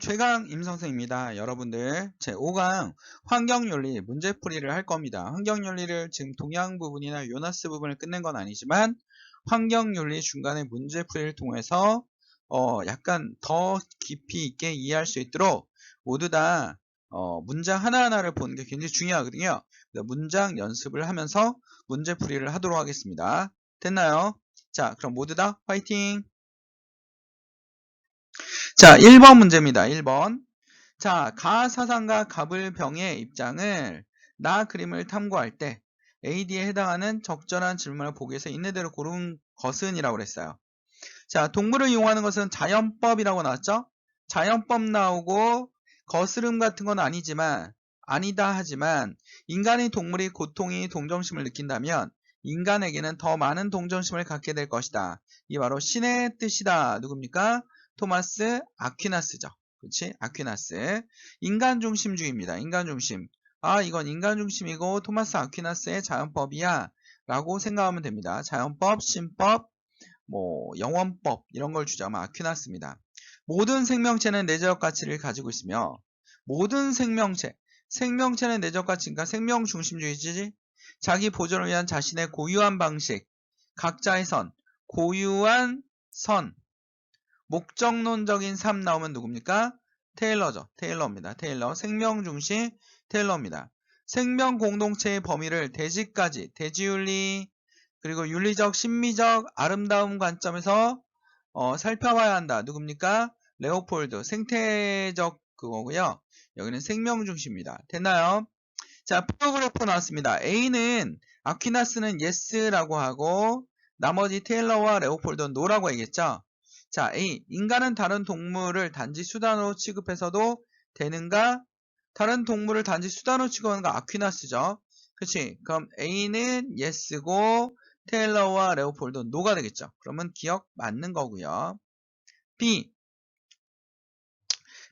최강 임선생입니다. 여러분들 제 5강 환경윤리 문제풀이를 할 겁니다. 환경윤리를 지금 동양 부분이나 요나스 부분을 끝낸 건 아니지만 환경윤리 중간에 문제풀이를 통해서 어 약간 더 깊이 있게 이해할 수 있도록 모두 다 어, 문장 하나하나를 보는 게 굉장히 중요하거든요. 문장 연습을 하면서 문제풀이를 하도록 하겠습니다. 됐나요? 자, 그럼 모두 다 화이팅! 자, 1번 문제입니다. 1번. 자, 가 사상과 가불병의 입장을 나 그림을 탐구할 때 AD에 해당하는 적절한 질문을 보기 위해서 있는대로 고른 것은 이라고 그랬어요. 자, 동물을 이용하는 것은 자연법이라고 나왔죠? 자연법 나오고 거스름 같은 건 아니지만 아니다 하지만 인간의 동물이 고통이 동정심을 느낀다면 인간에게는 더 많은 동정심을 갖게 될 것이다. 이 바로 신의 뜻이다. 누굽니까? 토마스 아퀴나스죠. 그렇지? 아퀴나스. 인간 중심주의입니다. 인간 중심. 아, 이건 인간 중심이고 토마스 아퀴나스의 자연법이야. 라고 생각하면 됩니다. 자연법, 신법, 뭐 영원법 이런 걸 주자면 아퀴나스입니다. 모든 생명체는 내적 가치를 가지고 있으며 모든 생명체, 생명체는 내적 가치니까 생명 중심주의지 자기 보존을 위한 자신의 고유한 방식, 각자의 선, 고유한 선, 목적론적인 삶 나오면 누굽니까? 테일러죠. 테일러입니다. 테일러. 생명 중심 테일러입니다. 생명 공동체의 범위를 대지까지, 대지윤리, 그리고 윤리적, 심미적, 아름다움 관점에서 어, 살펴봐야 한다. 누굽니까? 레오폴드. 생태적 그거고요. 여기는 생명 중심입니다. 됐나요? 자, 프로그래프 나왔습니다. A는 아퀴나스는 yes라고 하고 나머지 테일러와 레오폴드는 no라고 얘기했죠. 자, A. 인간은 다른 동물을 단지 수단으로 취급해서도 되는가? 다른 동물을 단지 수단으로 취급하는 거 아퀴나스죠. 그치? 그럼 A는 yes고 테일러와 레오폴드는 no가 되겠죠. 그러면 기억 맞는 거고요. B.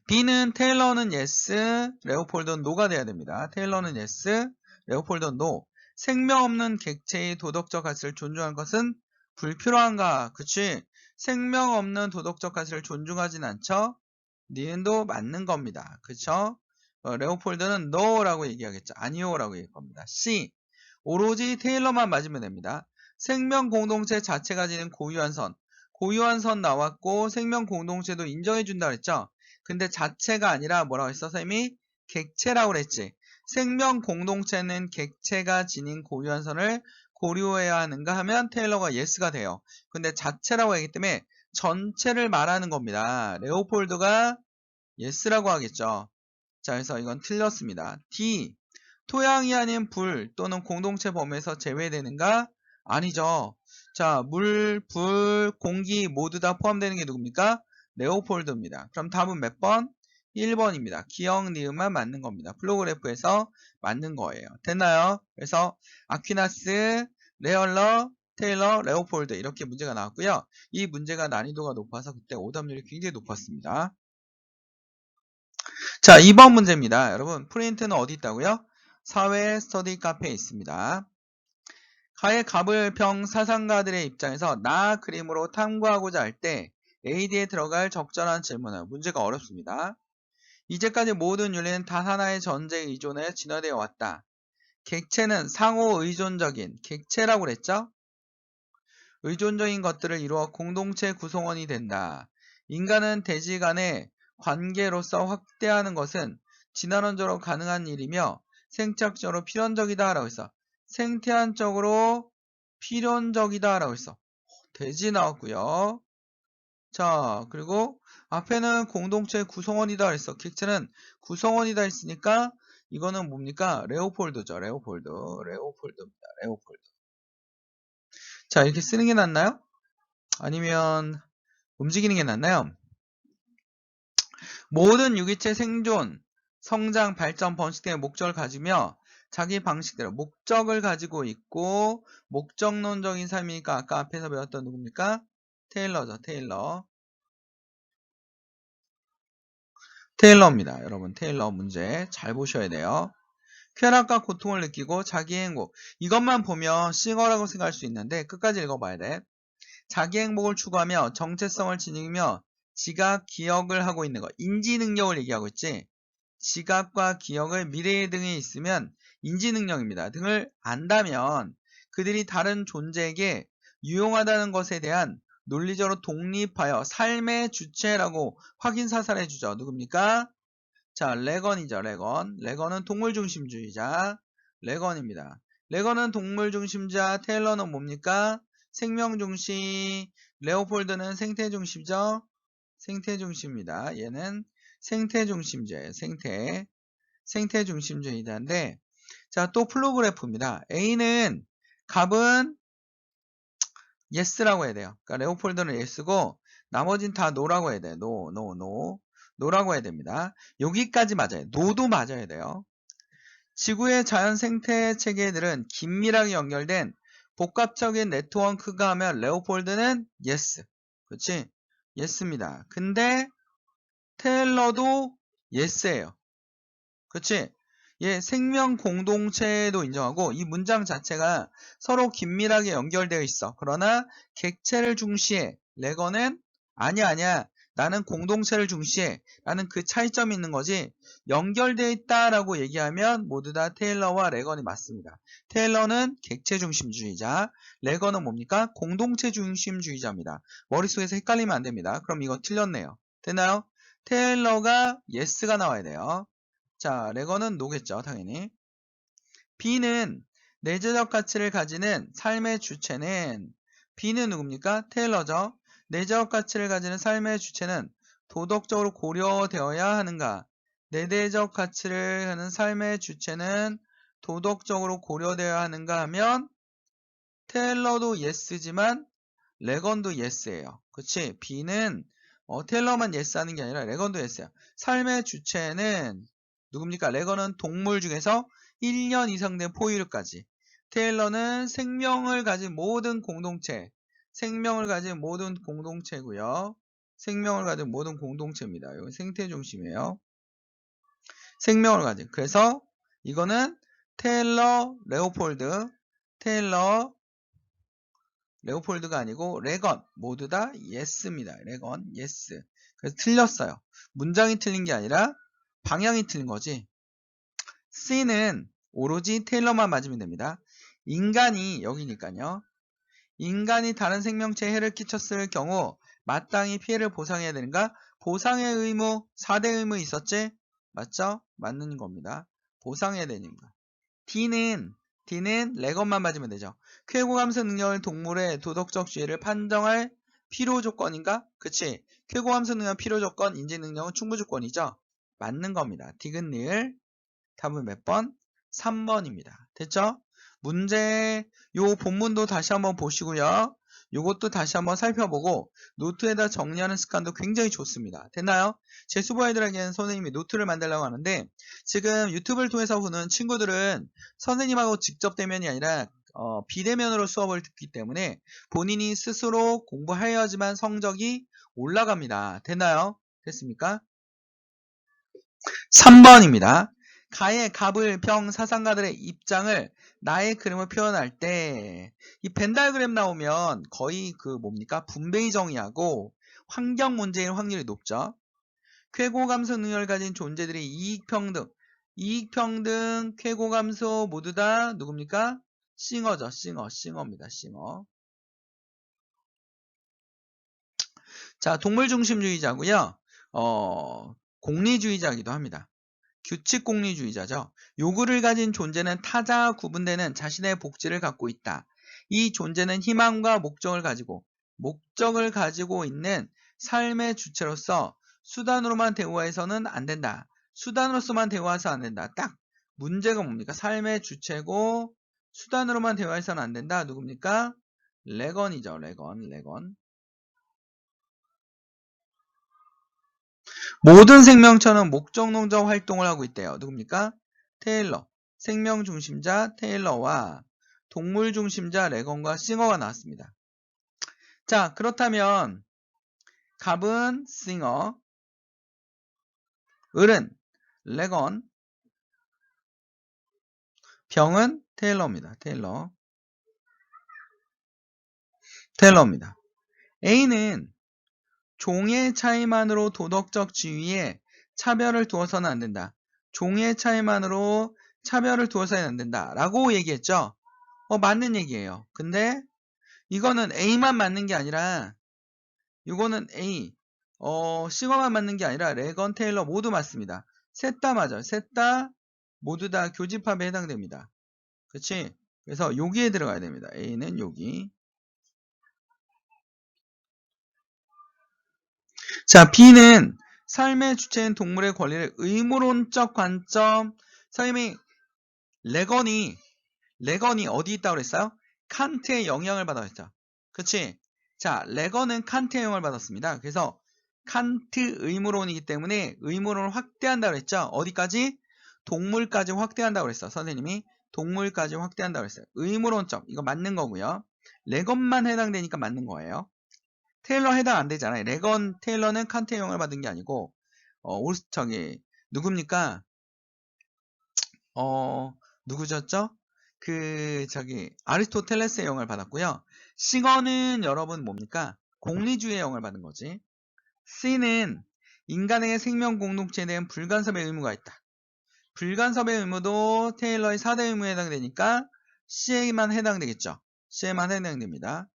B는 테일러는 yes, 레오폴드는 no가 돼야 됩니다. 테일러는 yes, 레오폴드는 no. 생명 없는 객체의 도덕적 가치를 존중하는 것은 불필요한가? 그치? 생명 없는 도덕적 가치를 존중하진 않죠? 니은도 맞는 겁니다. 그쵸? 어, 레오폴드는 no라고 얘기하겠죠. 아니요라고 얘기할 겁니다. C. 오로지 테일러만 맞으면 됩니다. 생명 공동체 자체가 지닌 고유한 선. 고유한 선 나왔고 생명 공동체도 인정해준다 그랬죠? 근데 자체가 아니라 뭐라고 했어? 선생님이 객체라고 그랬지. 생명 공동체는 객체가 지닌 고유한 선을 고려해야 하는가 하면 테일러가 yes가 돼요. 근데 자체라고 하기 때문에 전체를 말하는 겁니다. 레오폴드가 yes라고 하겠죠. 자, 그래서 이건 틀렸습니다. D. 토양이 아닌 불 또는 공동체 범위에서 제외되는가? 아니죠. 자, 물, 불, 공기 모두 다 포함되는 게 누굽니까? 레오폴드입니다. 그럼 답은 몇 번? 1번입니다. 기억, 니음만 맞는 겁니다. 플로그래프에서 맞는 거예요. 됐나요? 그래서 아퀴나스, 레얼러, 테일러, 레오폴드 이렇게 문제가 나왔고요. 이 문제가 난이도가 높아서 그때 오답률이 굉장히 높았습니다. 자, 2번 문제입니다. 여러분, 프린트는 어디 있다고요? 사회 스터디 카페에 있습니다. 가의 갑을평 사상가들의 입장에서 나 그림으로 탐구하고자 할 때 AD에 들어갈 적절한 질문은 문제가 어렵습니다. 이제까지 모든 윤리는 단 하나의 전제 의존에 진화되어 왔다. 객체는 상호 의존적인 객체라고 그랬죠? 의존적인 것들을 이루어 공동체 구성원이 된다. 인간은 대지 간의 관계로서 확대하는 것은 진화론적으로 가능한 일이며 생착적으로 필연적이다 라고 했어. 생태한적으로 필연적이다 라고 했어. 대지 나왔고요. 자, 그리고 앞에는 공동체 구성원이다 그랬어. 객체는 구성원이다 했으니까 이거는 뭡니까? 레오폴드죠. 레오폴드. 레오폴드입니다. 레오폴드. 자, 이렇게 쓰는 게 낫나요? 아니면 움직이는 게 낫나요? 모든 유기체 생존, 성장, 발전, 번식 등의 목적을 가지며 자기 방식대로 목적을 가지고 있고 목적론적인 삶이니까 아까 앞에서 배웠던 누굽니까? 테일러죠. 테일러. 테일러입니다. 여러분 테일러 문제 잘 보셔야 돼요. 쾌락과 고통을 느끼고 자기 행복 이것만 보면 싱어라고 생각할 수 있는데 끝까지 읽어봐야 돼. 자기 행복을 추구하며 정체성을 지니며 지각, 기억을 하고 있는 거. 인지 능력을 얘기하고 있지. 지각과 기억을 미래 등에 있으면 인지 능력입니다. 등을 안다면 그들이 다른 존재에게 유용하다는 것에 대한 논리적으로 독립하여 삶의 주체라고 확인 사살해 주죠. 누굽니까? 자, 레건이죠. 레건. 레건은 동물 중심주의자. 레건입니다. 레건은 동물 중심자, 테일러는 뭡니까? 생명 중심, 레오폴드는 생태 중심이죠. 생태 중심입니다. 얘는 생태 중심주예요. 생태. 생태 중심주의자인데 자, 또 플로그래프입니다. A는 값은 yes라고 해야 돼요. 그러니까 레오폴드는 yes고 나머진 다 no라고 해야 돼요. no, no, no. no라고 해야 됩니다. 여기까지 맞아요. no도 맞아야 돼요. 지구의 자연 생태 체계들은 긴밀하게 연결된 복합적인 네트워크가 하면 레오폴드는 yes. 그렇지? yes입니다. 근데 테일러도 yes예요. 그렇지? 예, 생명 공동체도 인정하고 이 문장 자체가 서로 긴밀하게 연결되어 있어. 그러나 객체를 중시해. 레거는 아니야 아니야. 나는 공동체를 중시해. 라는 그 차이점이 있는 거지. 연결되어 있다라고 얘기하면 모두 다 테일러와 레건이 맞습니다. 테일러는 객체 중심주의자, 레건은 뭡니까? 공동체 중심주의자입니다. 머릿속에서 헷갈리면 안 됩니다. 그럼 이거 틀렸네요. 됐나요? 테일러가 yes가 나와야 돼요. 자, 레거는 노겠죠, 당연히. B는 내재적 가치를 가지는 삶의 주체는 B는 누굽니까? 테일러죠. 내재적 가치를 가지는 삶의 주체는 도덕적으로 고려되어야 하는가? 내재적 가치를 하는 삶의 주체는 도덕적으로 고려되어야 하는가 하면 테일러도 yes지만 레건도 yes예요. 그치? B는 어, 테일러만 yes 하는 게 아니라 레건도 yes야. 삶의 주체는 누굽니까? 레건은 동물 중에서 1년 이상 된 포유류까지. 테일러는 생명을 가진 모든 공동체. 생명을 가진 모든 공동체고요. 생명을 가진 모든 공동체입니다. 이건 생태 중심이에요. 생명을 가진. 그래서 이거는 테일러, 레오폴드, 테일러, 레오폴드가 아니고 레건 모두 다 yes입니다. 레건, yes. 그래서 틀렸어요. 문장이 틀린 게 아니라 방향이 틀린 거지. C는 오로지 테일러만 맞으면 됩니다. 인간이 여기니까요. 인간이 다른 생명체에 해를 끼쳤을 경우 마땅히 피해를 보상해야 되는가? 보상의 의무, 4대 의무 있었지? 맞죠? 맞는 겁니다. 보상해야 되는가? D는 D는 레건만 맞으면 되죠. 쾌고감수 능력을 동물의 도덕적 지위를 판정할 필요 조건인가? 그치? 쾌고감수 능력 필요 조건, 인지 능력은 충분 조건이죠. 맞는 겁니다. 디귿일 답은 몇 번? 3번입니다. 됐죠? 문제 요 본문도 다시 한번 보시고요. 요것도 다시 한번 살펴보고 노트에다 정리하는 습관도 굉장히 좋습니다. 됐나요? 제 수보 아이들에게는 선생님이 노트를 만들려고 하는데 지금 유튜브를 통해서 보는 친구들은 선생님하고 직접 대면이 아니라 어, 비대면으로 수업을 듣기 때문에 본인이 스스로 공부하여야지만 성적이 올라갑니다. 됐나요? 됐습니까? 3번입니다. 가의 갑을 병 사상가들의 입장을 나의 그림을 표현할 때 이 벤다이그램 나오면 거의 그 뭡니까 분배의 정의하고 환경 문제일 확률이 높죠. 쾌고 감소 능력을 가진 존재들이 이익 평등, 이익 평등, 쾌고 감소 모두 다 누굽니까? 싱어죠. 싱어, 싱어입니다. 싱어. 자, 동물 중심주의자고요. 어, 공리주의자이기도 합니다. 규칙 공리주의자죠. 요구를 가진 존재는 타자와 구분되는 자신의 복지를 갖고 있다. 이 존재는 희망과 목적을 가지고 목적을 가지고 있는 삶의 주체로서 수단으로만 대우해서는 안 된다. 수단으로서만 대우해서 안 된다. 딱 문제가 뭡니까? 삶의 주체고 수단으로만 대우해서는 안 된다. 누굽니까? 레건이죠. 레건, 레건. 모든 생명체는 목적농적 활동을 하고 있대요. 누굽니까? 테일러. 생명 중심자 테일러와 동물 중심자 레건과 싱어가 나왔습니다. 자, 그렇다면 갑은 싱어, 을은 레건, 병은 테일러입니다. 테일러. 테일러입니다. A는 종의 차이만으로 도덕적 지위에 차별을 두어서는 안 된다. 종의 차이만으로 차별을 두어서는 안 된다. 라고 얘기했죠. 어, 맞는 얘기예요. 근데 이거는 A만 맞는 게 아니라 이거는 A, 어, 싱어만 맞는 게 아니라 레건, 테일러 모두 맞습니다. 셋 다 맞아요. 셋 다 모두 다 교집합에 해당됩니다. 그치? 그래서 여기에 들어가야 됩니다. A는 여기. 자, B는 삶의 주체인 동물의 권리를 의무론적 관점, 삶이 레건이 레건이 어디 있다고 그랬어요? 칸트의 영향을 받았죠. 그치? 자, 레건은 칸트의 영향을 받았습니다. 그래서 칸트 의무론이기 때문에 의무론을 확대한다고 그랬죠. 어디까지? 동물까지 확대한다고 그랬어. 선생님이 동물까지 확대한다고 그랬어요. 의무론적 이거 맞는 거고요. 레건만 해당되니까 맞는 거예요. 테일러 해당 안 되잖아요. 레건 테일러는 칸트의 영향을 받은 게 아니고 어, 올 저기 누굽니까? 어, 누구셨죠? 그 저기 아리스토텔레스의 영향을 받았고요. 시거는 여러분 뭡니까? 공리주의의 영향을 받은 거지. C는 인간에게 생명 공동체에 대한 불간섭의 의무가 있다. 불간섭의 의무도 테일러의 4대 의무에 해당되니까 C에만 해당되겠죠. C에만 해당됩니다.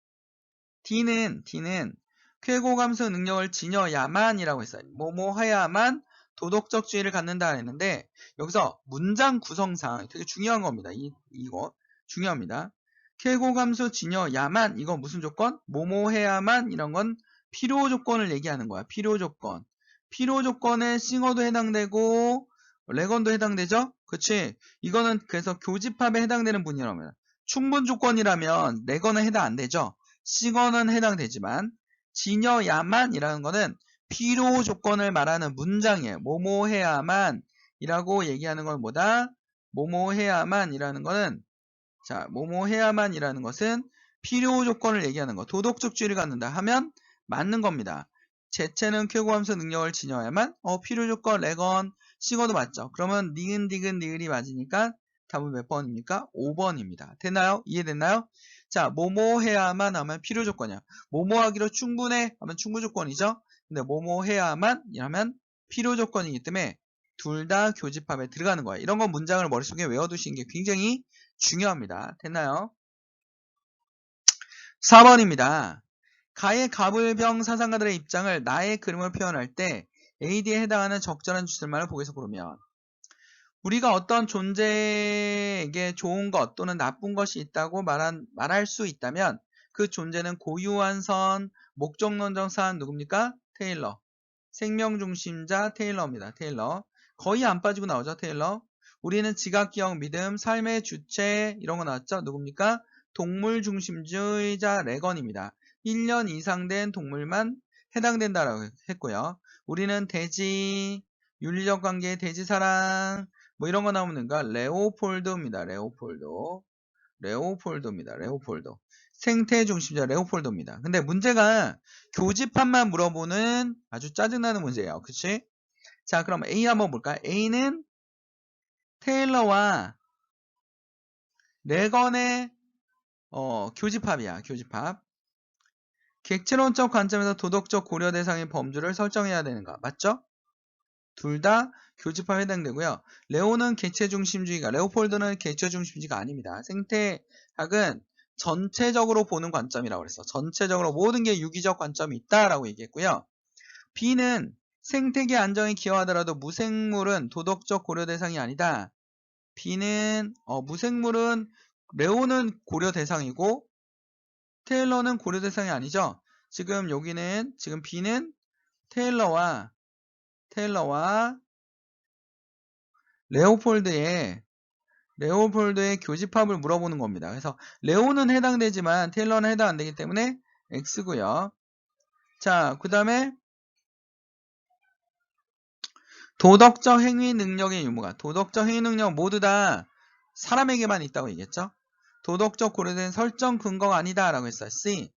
D는 D는 쾌고 감수 능력을 지녀야만이라고 했어요. 뭐뭐 해야만 도덕적 지위를 갖는다 했는데 여기서 문장 구성상 되게 중요한 겁니다. 이, 이거 중요합니다. 쾌고 감수 지녀야만 이거 무슨 조건? 뭐뭐 해야만 이런 건 필요 조건을 얘기하는 거야. 필요 조건. 필요 조건에 싱어도 해당되고 레건도 해당되죠? 그치? 이거는 그래서 교집합에 해당되는 분이라면 충분 조건이라면 레건은 해당 안 되죠? 싱어는 해당되지만 지녀야만 이라는 거는 필요 조건을 말하는 문장이에요. 뭐뭐 해야만 이라고 얘기하는 건 뭐다? 뭐뭐 해야만 이라는 거는 자, 뭐뭐 해야만 이라는 것은 필요 조건을 얘기하는 거. 도덕적 주의를 갖는다 하면 맞는 겁니다. 제체는 쾌고함수 능력을 지녀야만 어 필요 조건 레건 식어도 맞죠. 그러면 니은 디귿 니을이 맞으니까 답은 몇 번입니까? 5번입니다. 됐나요? 이해됐나요? 자, 뭐뭐 해야만 하면 필요 조건이야. 뭐뭐 하기로 충분해 하면 충분 조건이죠. 근데 뭐뭐 해야만 하면 필요 조건이기 때문에 둘 다 교집합에 들어가는 거야. 이런 건 문장을 머릿속에 외워두시는 게 굉장히 중요합니다. 됐나요? 4번입니다. 가의 가불병 사상가들의 입장을 나의 그림을 표현할 때 AD에 해당하는 적절한 주술말을 보기에서 고르면 우리가 어떤 존재에게 좋은 것 또는 나쁜 것이 있다고 말한, 말할 수 있다면 그 존재는 고유한 선, 목적론적 산 누굽니까? 테일러. 생명중심자 테일러입니다. 테일러. 거의 안 빠지고 나오죠. 테일러. 우리는 지각, 기억, 믿음, 삶의 주체 이런 거 나왔죠. 누굽니까? 동물 중심주의자 레건입니다. 1년 이상 된 동물만 해당된다라고 했고요. 우리는 돼지, 윤리적 관계, 돼지 사랑 뭐 이런 거 나오는가? 레오폴드입니다. 레오폴드. 레오폴드입니다. 레오폴드. 생태 중심자 레오폴드입니다. 근데 문제가 교집합만 물어보는 아주 짜증나는 문제예요. 그치? 자, 그럼 A 한번 볼까요? A는 테일러와 레건의 어, 교집합이야. 교집합. 객체론적 관점에서 도덕적 고려 대상의 범주를 설정해야 되는가? 맞죠? 둘 다 교집합에 해당되고요. 레오는 객체 중심주의가, 레오폴드는 객체 중심주의가 아닙니다. 생태학은 전체적으로 보는 관점이라고 그랬어. 전체적으로 모든 게 유기적 관점이 있다라고 얘기했고요. B는 생태계 안정에 기여하더라도 무생물은 도덕적 고려 대상이 아니다. B는 어, 무생물은 레오는 고려 대상이고 테일러는 고려 대상이 아니죠. 지금 여기는 지금 B는 테일러와 테일러와 레오폴드의 레오폴드의 교집합을 물어보는 겁니다. 그래서 레오는 해당되지만 테일러는 해당 안 되기 때문에 X고요. 자, 그 다음에 도덕적 행위 능력의 유무가 도덕적 행위 능력 모두 다 사람에게만 있다고 얘기했죠. 도덕적 고려된 설정 근거가 아니다 라고 했어요. C.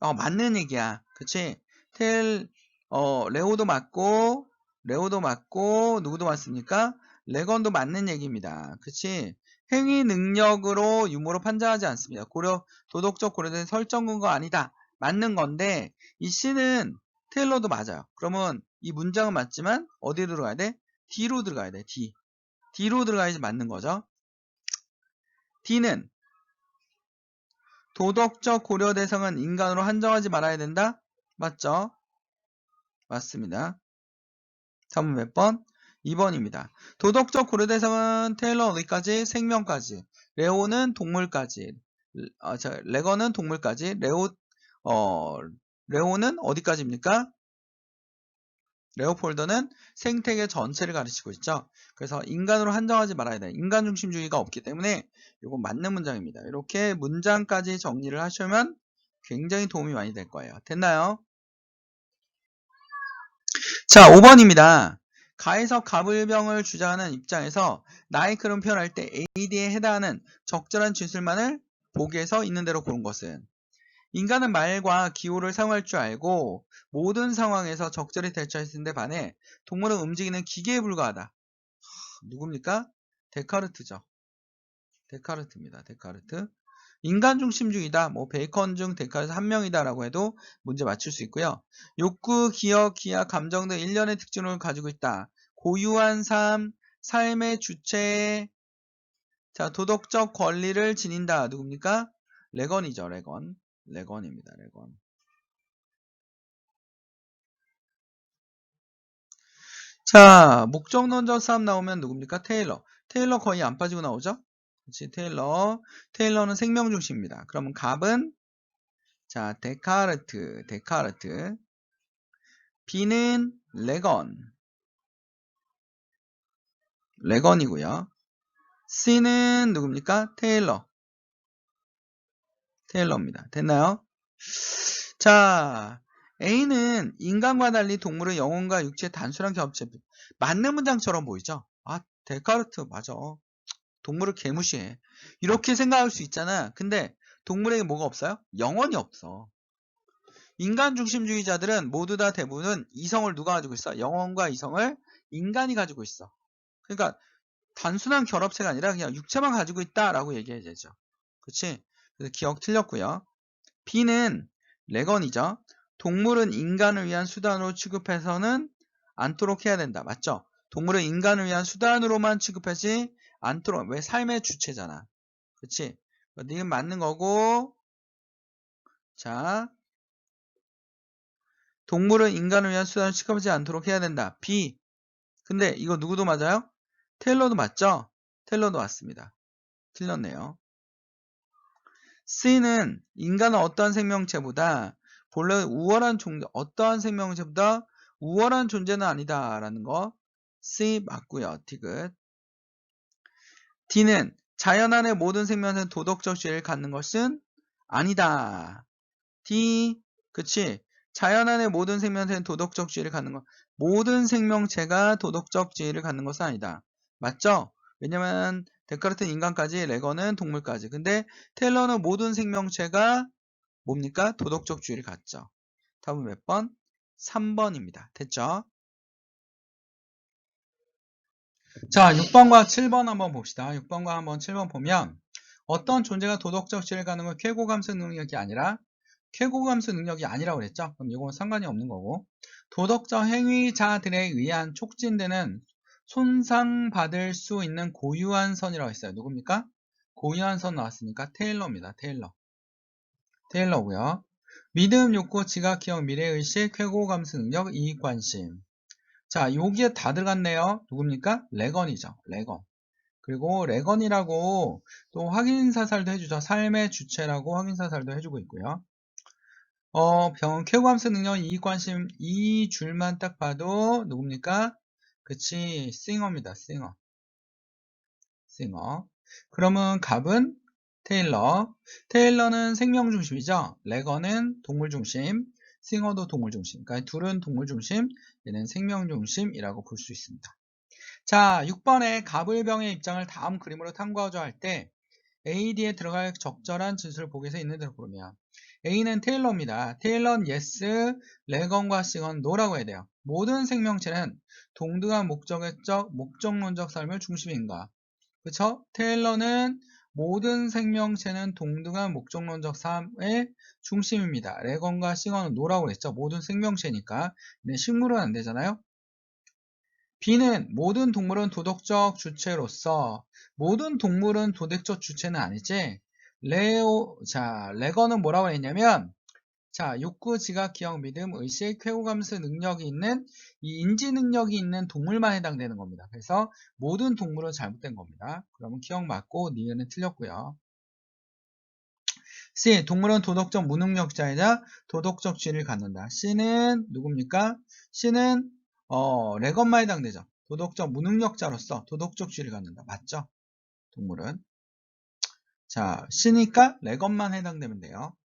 어, 맞는 얘기야. 그치? 텔, 어, 레오도 맞고, 레오도 맞고, 누구도 맞습니까? 레건도 맞는 얘기입니다. 그치? 행위 능력으로 유무로 판정하지 않습니다. 고려, 도덕적 고려된 설정 근거 아니다. 맞는 건데, 이 C는 테일러도 맞아요. 그러면 이 문장은 맞지만 어디에 들어가야 돼? D로 들어가야 돼. D. D로 들어가야지 맞는 거죠. D는 도덕적 고려 대상은 인간으로 한정하지 말아야 된다? 맞죠? 맞습니다. 다음 몇 번? 2번입니다. 도덕적 고려 대상은 테일러 어디까지? 생명까지. 레오는 동물까지. 어, 자, 레거는 동물까지. 레오, 어, 레오는 어디까지입니까? 레오폴더는 생태계 전체를 가르치고 있죠. 그래서 인간으로 한정하지 말아야 돼. 인간 중심주의가 없기 때문에 이거 맞는 문장입니다. 이렇게 문장까지 정리를 하시면 굉장히 도움이 많이 될 거예요. 됐나요? 자, 5번입니다. 가에서 가불병을 주장하는 입장에서 그런 표현할 때 AD에 해당하는 적절한 진술만을 보기에서 있는 대로 고른 것은 인간은 말과 기호를 사용할 줄 알고 모든 상황에서 적절히 대처했는데 반해 동물은 움직이는 기계에 불과하다. 하, 누굽니까? 데카르트죠. 데카르트입니다. 데카르트. 인간 중심주의다. 뭐 베이컨 중 데카르트 한 명이다라고 해도 문제 맞출 수 있고요. 욕구, 기억, 기하, 감정 등 일련의 특징을 가지고 있다. 고유한 삶, 삶의 주체, 자 도덕적 권리를 지닌다. 누굽니까? 레건이죠. 레건. 레건입니다. 레건. 자, 목적론적 싸움 나오면 누굽니까? 테일러. 테일러 거의 안 빠지고 나오죠? 그렇지, 테일러. 테일러는 생명 중심입니다. 그러면 갑은 자, 데카르트, 데카르트. B는 레건. 레건이고요. C는 누굽니까? 테일러. 테일러입니다. 됐나요? 자, A는 인간과 달리 동물의 영혼과 육체의 단순한 결합체 맞는 문장처럼 보이죠? 아, 데카르트 맞아. 동물을 개무시해. 이렇게 생각할 수 있잖아. 근데 동물에게 뭐가 없어요? 영혼이 없어. 인간 중심주의자들은 모두 다 대부분은 이성을 누가 가지고 있어? 영혼과 이성을 인간이 가지고 있어. 그러니까 단순한 결합체가 아니라 그냥 육체만 가지고 있다라고 얘기해야 되죠. 그렇지? 그래서 기억 틀렸고요. B는 레건이죠. 동물은 인간을 위한 수단으로 취급해서는 않도록 해야 된다. 맞죠? 동물은 인간을 위한 수단으로만 취급하지 않도록. 왜 삶의 주체잖아. 그치? 이건 맞는 거고. 자. 동물은 인간을 위한 수단으로 취급하지 않도록 해야 된다. B. 근데 이거 누구도 맞아요? 테일러도 맞죠? 테일러도 맞습니다. 틀렸네요. C는 인간은 어떠한 생명체보다 본래 우월한 존재, 어떠한 생명체보다 우월한 존재는 아니다라는 거 C 맞고요. 티긋. D는 자연 안의 모든 생명체는 도덕적 지위를 갖는 것은 아니다. D 그치? 자연 안의 모든 생명체는 도덕적 지위를 갖는 것 모든 생명체가 도덕적 지위를 갖는 것은 아니다. 맞죠? 왜냐면 데카르트는 인간까지, 레거는 동물까지. 근데 테일러는 모든 생명체가 뭡니까? 도덕적 주의를 갖죠. 답은 몇 번? 3번입니다. 됐죠? 자, 6번과 7번 한번 봅시다. 6번과 한번 7번 보면 어떤 존재가 도덕적 건 쾌고감수 능력이 아니라 쾌고감수 능력이 아니라고 그랬죠? 그럼 이건 상관이 없는 거고 도덕적 행위자들에 의한 촉진되는 손상받을 수 있는 고유한 선이라고 했어요. 누굽니까? 고유한 선 나왔으니까 테일러입니다. 테일러. 테일러고요. 믿음, 욕구, 지각, 기억, 미래의식, 쾌고, 감수 능력, 이익관심. 자, 여기에 다 들어갔네요. 누굽니까? 레건이죠. 레건. 그리고 레건이라고 또 확인사살도 해주죠. 삶의 주체라고 확인사살도 해주고 있고요. 어, 병, 쾌고, 감수 능력, 이익관심 이 줄만 딱 봐도 누굽니까? 그치, 싱어입니다. 싱어. 싱어. 그러면 갑은 테일러. 테일러는 생명 중심이죠. 레거는 동물 중심. 싱어도 동물 중심. 그러니까 둘은 동물 중심, 얘는 생명 중심이라고 볼 수 있습니다. 자, 6번에 가불병의 입장을 다음 그림으로 탐구하자 할 때 AD에 들어갈 적절한 진술을 보기에서 있는 대로 고르면 A는 테일러입니다. 테일러는 yes, 레건과 싱어는 no라고 해야 돼요. 모든 생명체는 동등한 목적적, 목적론적 삶을 중심인가. 그쵸? 테일러는 모든 생명체는 동등한 목적론적 삶의 중심입니다. 레건과 싱어는 노라고 그랬죠. 모든 생명체니까. 네, 식물은 안 되잖아요. B는 모든 동물은 도덕적 주체로서 모든 동물은 도덕적 주체는 아니지. 레오 자 레건은 뭐라고 했냐면 자 욕구, 지각, 기억, 믿음, 의식, 쾌후, 감수 능력이 있는 이 인지 능력이 있는 동물만 해당되는 겁니다. 그래서 모든 동물은 잘못된 겁니다. 그러면 기억 맞고 니은은 틀렸고요. C. 동물은 도덕적 무능력자이자 도덕적 지를 갖는다. C는 누굽니까? C는 어, 레건만 해당되죠. 도덕적 무능력자로서 도덕적 지를 갖는다. 맞죠? 동물은. 자, C니까 레건만 해당되면 돼요.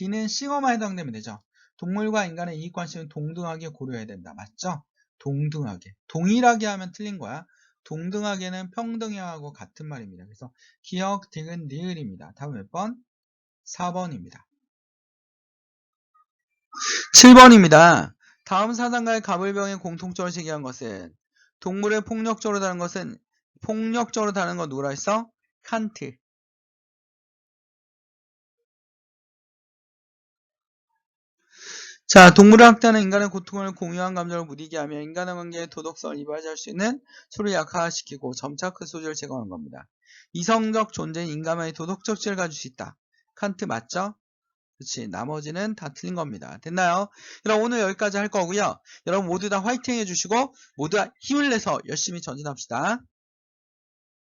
D는 싱어만 해당되면 되죠. 동물과 인간의 이익 관심은 동등하게 고려해야 된다. 맞죠? 동등하게. 동일하게 하면 틀린 거야. 동등하게는 평등해하고 같은 말입니다. 그래서 기억, 딩은 니을입니다. 답은 몇 번? 4번입니다. 7번입니다. 다음 사상가의 가불병의 공통점을 제기한 것은 동물을 폭력적으로 다는 것은 폭력적으로 다는 건 누구라 했어? 칸트. 자, 동물을 학대하는 인간의 고통을 공유한 감정을 무디게 하며 인간의 관계의 도덕성을 이바지할 수 있는 소를 약화시키고 점차 그 소지를 제거하는 겁니다. 이성적 존재인 인간만의 도덕적 지를 가질 수 있다. 칸트 맞죠? 그렇지. 나머지는 다 틀린 겁니다. 됐나요? 여러분 오늘 여기까지 할 거고요. 여러분 모두 다 화이팅 해주시고 모두 다 힘을 내서 열심히 전진합시다.